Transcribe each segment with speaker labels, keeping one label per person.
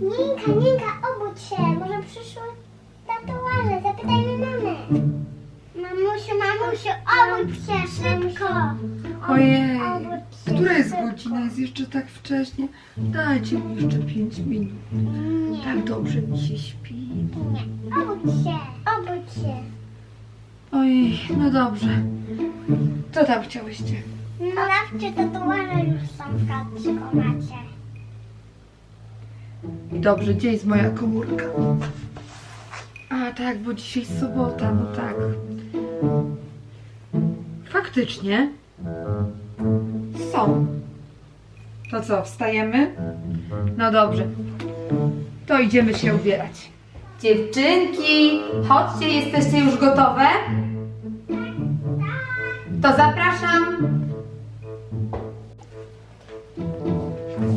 Speaker 1: Ninka, Ninka, obudź się. Może przyszły tatuaże. Zapytajmy mamy. Mamusiu, mamusiu, obudź się szybko.
Speaker 2: Ojej,
Speaker 1: Obudź się
Speaker 2: która jest
Speaker 1: szybko.
Speaker 2: godzina? Jest jeszcze tak wcześnie. Dajcie mi jeszcze 5 minut.
Speaker 1: Nie,
Speaker 2: Tak dobrze mi się śpi.
Speaker 1: nie. Obudź się, obudź się.
Speaker 2: Ojej, no dobrze. Co tam chciałyście?
Speaker 1: Sprawdźcie, tatuaże już są w patrzykomacie.
Speaker 2: Dobrze, gdzie jest moja komórka? A tak, bo dzisiaj sobota, no tak. Faktycznie. Są. To co, wstajemy? No dobrze. To idziemy się ubierać. Dziewczynki, chodźcie, jesteście już gotowe? To zapraszam.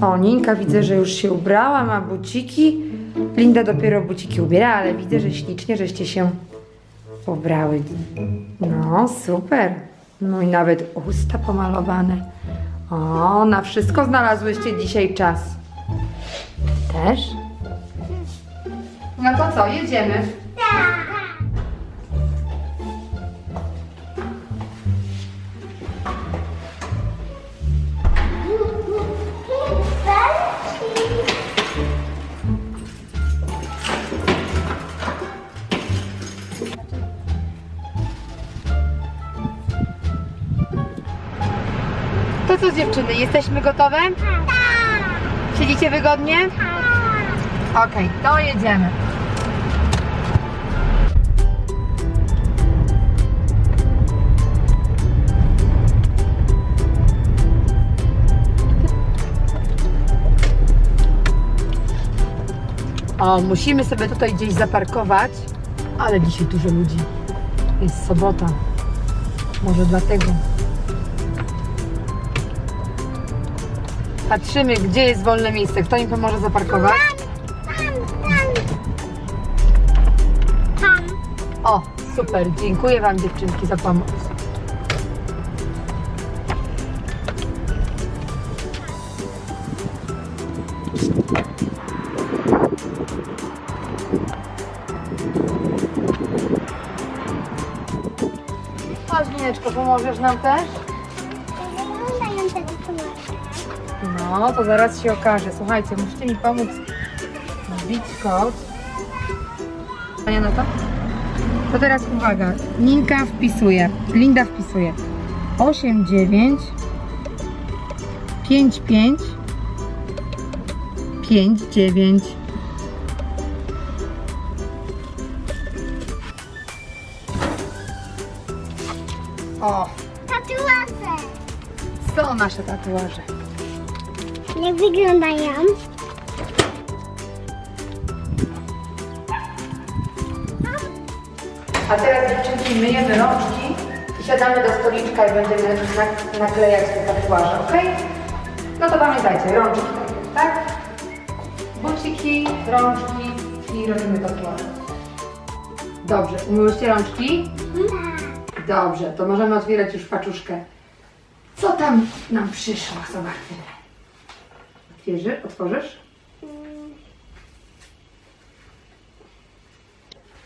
Speaker 2: O, Ninka widzę, że już się ubrała, ma buciki. Linda dopiero buciki ubiera, ale widzę, że ślicznie żeście się pobrały. No, super. No i nawet usta pomalowane. O, na wszystko znalazłyście dzisiaj czas. Też? No to co, jedziemy.
Speaker 1: Tak.
Speaker 2: Dziewczyny, jesteśmy gotowe? Siedzicie wygodnie? Okej, to jedziemy. O, musimy sobie tutaj gdzieś zaparkować, ale dzisiaj dużo ludzi. Jest sobota. Może dlatego. Patrzymy, gdzie jest wolne miejsce. Kto im pomoże zaparkować?
Speaker 1: Tam.
Speaker 2: O, super. Dziękuję Wam dziewczynki za pomoc. Chodź, pomożesz nam też? No, to zaraz się okaże. Słuchajcie, musicie mi pomóc wbić kod. Panie na to? To teraz uwaga. Ninka wpisuje. Linda wpisuje. 89 55 59 O,
Speaker 1: Tatuaże.
Speaker 2: są nasze tatuaże.
Speaker 1: Jak wyglądają?
Speaker 2: A teraz dziewczynki myjemy rączki i siadamy do stoliczka i będziemy na- naklejać te tatuaże, ok? No to pamiętajcie, rączki najpierw, tak? Buciki, rączki i robimy tatuaże. Dobrze, umyłyście rączki? Dobrze, to możemy otwierać już paczuszkę. Co tam nam przyszło? Zobaczymy. Otwierzy, otworzysz?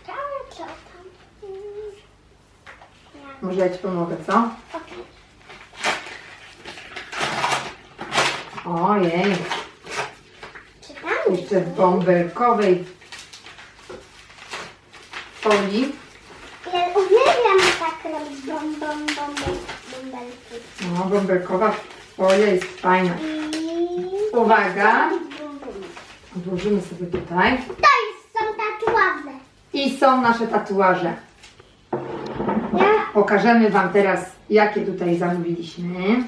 Speaker 1: Ciao, co tam? Mm. Ja.
Speaker 2: Może ja Ci pomogę, co?
Speaker 1: Okej.
Speaker 2: Ojej,
Speaker 1: Czytam?
Speaker 2: jeszcze w bąbelkowej folii.
Speaker 1: Ja uwielbiam tak robić bom, bom, bom, bąbelki.
Speaker 2: No, bąbelkowa folia jest fajna.
Speaker 1: I...
Speaker 2: Uwaga, odłożymy sobie tutaj.
Speaker 1: To jest, są tatuaże.
Speaker 2: I są nasze tatuaże.
Speaker 1: Ja
Speaker 2: Pokażemy Wam teraz, jakie tutaj zamówiliśmy.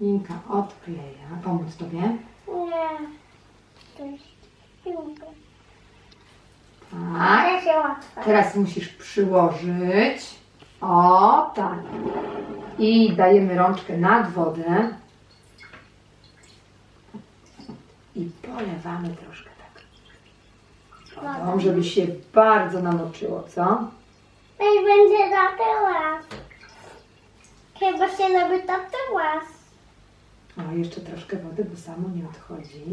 Speaker 2: Linka odkleja. Pomóc Tobie?
Speaker 1: Nie. To jest piłka.
Speaker 2: Tak.
Speaker 1: Ale się łatwo.
Speaker 2: Teraz musisz przyłożyć. O, tak. I dajemy rączkę nad wodę. I polewamy troszkę tak. Wodą, żeby się bardzo namoczyło, co?
Speaker 1: No i będzie tatuaż. Chyba się robi tatuaż.
Speaker 2: O, jeszcze troszkę wody, bo samo nie odchodzi.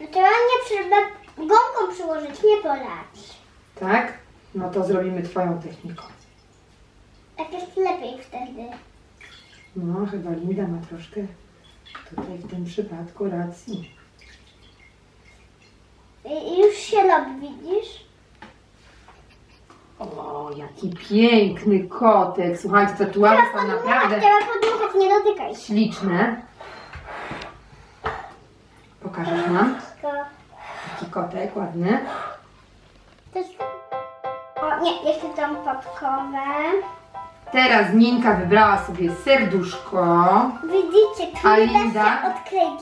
Speaker 1: No trzeba nie przy, na- gąbką przyłożyć, nie polać.
Speaker 2: Tak? No to zrobimy twoją techniką.
Speaker 1: Tak jest lepiej wtedy.
Speaker 2: No, chyba Linda ma troszkę tutaj w tym przypadku racji.
Speaker 1: I, już się robi, widzisz?
Speaker 2: O, jaki piękny kotek. Słuchajcie, tatuaże są naprawdę
Speaker 1: trzeba podmuchać, nie dotykaj się.
Speaker 2: śliczne. Pokażesz nam?
Speaker 1: Tylko
Speaker 2: Taki kotek ładny.
Speaker 1: O nie, jeszcze tam podkowę.
Speaker 2: Teraz Ninka wybrała sobie serduszko.
Speaker 1: Widzicie, tu nie da się odkleić.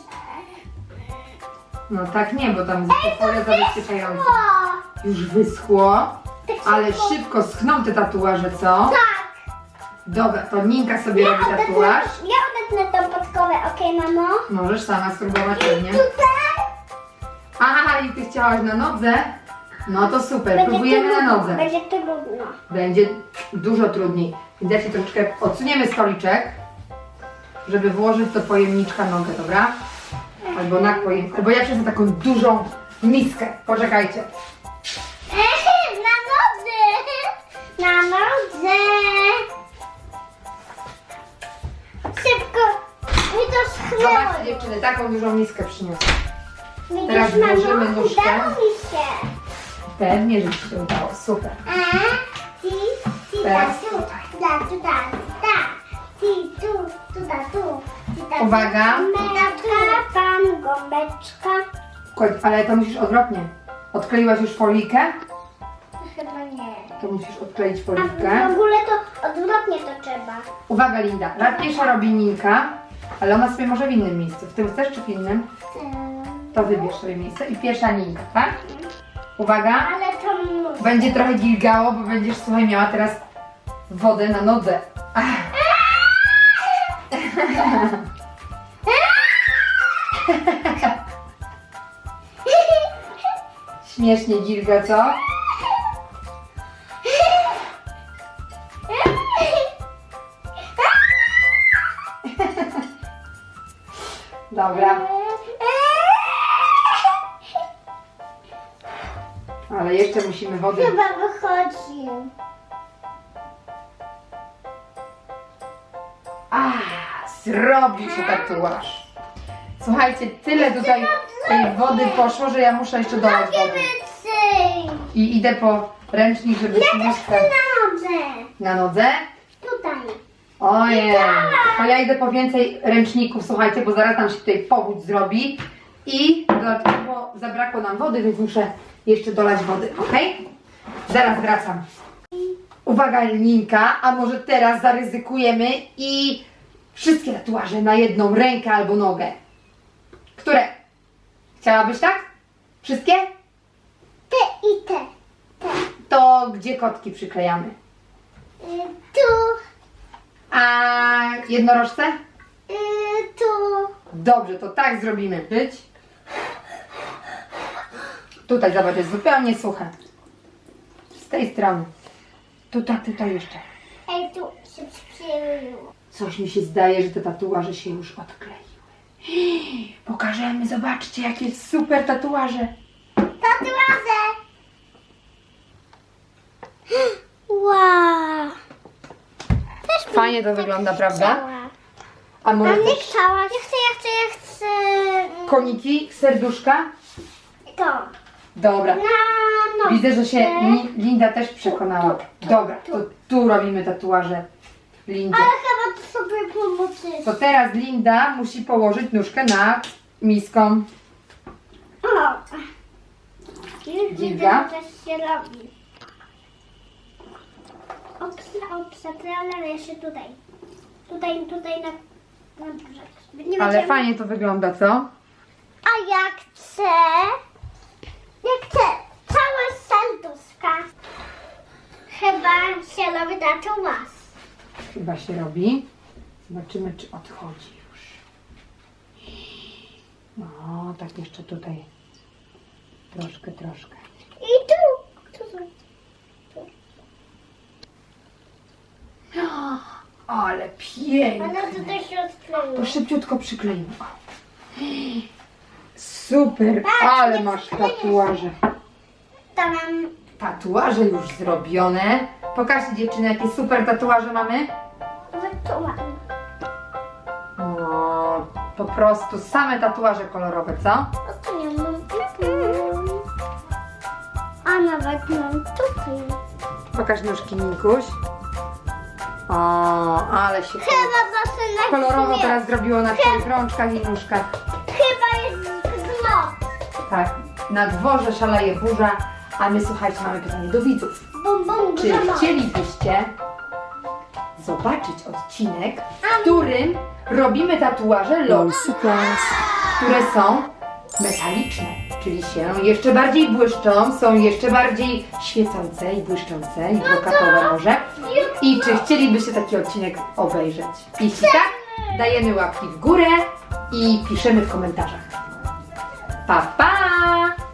Speaker 2: No tak nie, bo tam jest folia zabezpieczająca.
Speaker 1: O,
Speaker 2: Już wyschło,
Speaker 1: tak
Speaker 2: ale
Speaker 1: szybko.
Speaker 2: szybko schną te tatuaże, co?
Speaker 1: Tak.
Speaker 2: Dobra, to Ninka sobie robi tatuaż.
Speaker 1: ja odetnę tą podkowę, okej mamo?
Speaker 2: Możesz sama spróbować pewnie.
Speaker 1: Tutaj
Speaker 2: Aha, i ty chciałaś na nodze? No to super,
Speaker 1: będzie
Speaker 2: próbujemy na
Speaker 1: trudno,
Speaker 2: nodze.
Speaker 1: Będzie trudno.
Speaker 2: Będzie dużo trudniej. Więc ja ci troszeczkę odsuniemy stoliczek, żeby włożyć do pojemniczka nogę, dobra? Albo na pojem... Albo ja przezmę taką dużą miskę. Poczekajcie.
Speaker 1: Na nodze! Na nodze! Szybko! Mi to schnęło.
Speaker 2: Zobaczcie dziewczyny, taką dużą miskę przyniosę. Teraz włożymy nóżkę.
Speaker 1: Udało mi się.
Speaker 2: Pewnie, że ci się udało. Super.
Speaker 1: A, ci, ci, da,
Speaker 2: Teraz
Speaker 1: tu,
Speaker 2: tutaj.
Speaker 1: da, tu, da, da. Ci, tu, tu, da, tu. Ci, da, tu.
Speaker 2: Uwaga.
Speaker 1: Gąbeczka, pan, gąbeczka.
Speaker 2: Koń, ale to musisz odwrotnie. Odkleiłaś już folikę?
Speaker 1: Chyba nie.
Speaker 2: To musisz odkleić
Speaker 1: A
Speaker 2: folikę.
Speaker 1: w ogóle to odwrotnie to trzeba.
Speaker 2: Uwaga Linda, raz pierwsza robi Ninka, ale ona sobie może w innym miejscu. W tym chcesz czy w innym?
Speaker 1: Ym,
Speaker 2: To wybierz sobie miejsce i pierwsza Ninka, tak? Uwaga,
Speaker 1: Ale to
Speaker 2: będzie trochę gilgało, bo będziesz, słuchaj, miała teraz wodę na nodze. Ach. Śmiesznie gilga, co? Dobra, ale jeszcze musimy wodę
Speaker 1: Chyba wychodzi.
Speaker 2: A, zrobi się tatuaż. Słuchajcie, tyle tutaj tej wody poszło, że ja muszę jeszcze dolać wody. I idę po ręcznik, żeby śnieżkę
Speaker 1: Na nodze.
Speaker 2: na nodze.
Speaker 1: Tutaj.
Speaker 2: Ojej, to ja idę po więcej ręczników, słuchajcie, bo zaraz nam się tutaj powódź zrobi. I dodatkowo zabrakło nam wody, więc muszę jeszcze dolać wody, ok? Zaraz wracam. Uwaga, Ninka, a może teraz zaryzykujemy i wszystkie tatuaże na jedną rękę albo nogę. Które? Chciałabyś tak? Wszystkie?
Speaker 1: Te i te. Te.
Speaker 2: To gdzie kotki przyklejamy?
Speaker 1: Y, tu.
Speaker 2: A jednorożce?
Speaker 1: Y, tu.
Speaker 2: Dobrze, to tak zrobimy. Być. Tutaj, zobacz, jest zupełnie suche. Z tej strony. Tutaj, tutaj jeszcze.
Speaker 1: Ej, tu się przykleiło.
Speaker 2: Coś mi się zdaje, że te tatuaże się już odkleiły. Pokażemy, zobaczcie, jakie super tatuaże.
Speaker 1: Tatuaże. Wow. Też
Speaker 2: Fajnie to wygląda, prawda?
Speaker 1: chciała.
Speaker 2: A może
Speaker 1: Mam nie
Speaker 2: też
Speaker 1: chciała. Ja chcę, ja chcę, ja chcę. mm,
Speaker 2: koniki, serduszka?
Speaker 1: To.
Speaker 2: Dobra.
Speaker 1: Na nogę.
Speaker 2: Widzę, że się Li- Linda też przekonała. Dobra, to tu robimy tatuaże Lindy.
Speaker 1: Ale chyba to sobie pomocy.
Speaker 2: To teraz Linda musi położyć nóżkę nad miską.
Speaker 1: O. Już widzę, coś się robi. Opsa, opsa, ale jeszcze tutaj. Tutaj, tutaj na, na brzeg. Nie
Speaker 2: Ale
Speaker 1: będziemy-
Speaker 2: fajnie to wygląda, co?
Speaker 1: A jak chcę, jak chcę całe serduszka, chyba się robi tatuaż.
Speaker 2: Chyba się robi. Zobaczymy, czy odchodzi już. No, tak jeszcze tutaj. Troszkę, troszkę.
Speaker 1: I tu. Tu, tu.
Speaker 2: Ale pięknie.
Speaker 1: Ale tutaj się
Speaker 2: To
Speaker 1: odkleiło.
Speaker 2: szybciutko przykleimy. Super,
Speaker 1: Tak,
Speaker 2: ale masz tatuaże.
Speaker 1: Tam mam
Speaker 2: Tatuaże już zrobione. Pokażcie dziewczyny, jakie super tatuaże mamy.
Speaker 1: wytułam.
Speaker 2: O, po prostu same tatuaże kolorowe, co?
Speaker 1: O, tu nie mam. A nawet mam tutaj.
Speaker 2: Pokaż nóżki, Nikuś. O, ale się
Speaker 1: Chyba zaczyna
Speaker 2: kolorowo teraz zrobiło na twoich rączkach i nóżkach. Tak, na dworze szaleje burza, a my słuchajcie, mamy pytanie do widzów.
Speaker 1: Bum, bum,
Speaker 2: Czy chcielibyście zobaczyć odcinek, w którym robimy tatuaże LOL, które są metaliczne, czyli się jeszcze bardziej błyszczą, są jeszcze bardziej świecące i błyszczące i brokatowe może. I czy chcielibyście taki odcinek obejrzeć? Jeśli tak, dajemy łapki w górę i piszemy w komentarzach. Pa, pa!